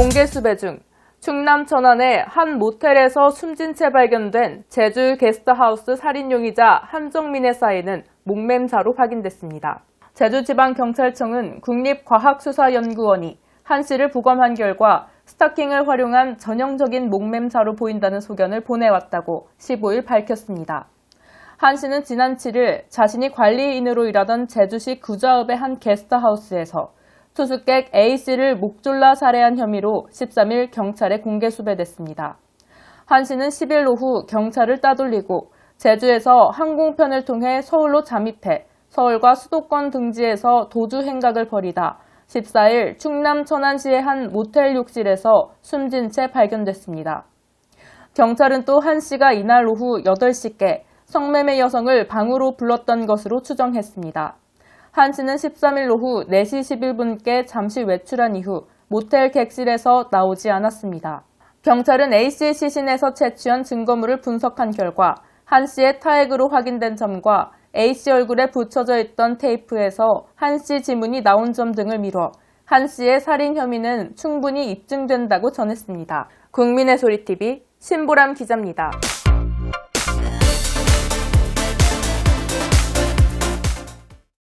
공개 수 배 중 충남 천안의 한 모텔에서 숨진 채 발견된 제주 게스트하우스 살인 용의자 한정민의 사인은 목매사로 확인됐습니다. 제주지방경찰청은 국립과학수사연구원이 한 씨를 부검한 결과 스타킹을 활용한 전형적인 목매사로 보인다는 소견을 보내왔다고 15일 밝혔습니다. 한 씨는 지난 7일 자신이 관리인으로 일하던 제주시 구자읍의 한 게스트하우스에서 투숙객 A씨를 목졸라 살해한 혐의로 13일 경찰에 공개 수배됐습니다. 한 씨는 10일 오후 경찰을 따돌리고 제주에서 항공편을 통해 서울로 잠입해 서울과 수도권 등지에서 도주 행각을 벌이다 14일 충남 천안시의 한 모텔 욕실에서 숨진 채 발견됐습니다. 경찰은 또 한 씨가 이날 오후 8시께 성매매 여성을 방으로 불렀던 것으로 추정했습니다. 한 씨는 13일 오후 4시 11분께 잠시 외출한 이후 모텔 객실에서 나오지 않았습니다. 경찰은 A씨의 시신에서 채취한 증거물을 분석한 결과 한 씨의 타액으로 확인된 점과 A씨 얼굴에 붙여져 있던 테이프에서 한 씨 지문이 나온 점 등을 미뤄 한 씨의 살인 혐의는 충분히 입증된다고 전했습니다. 국민의 소리TV 신보람 기자입니다.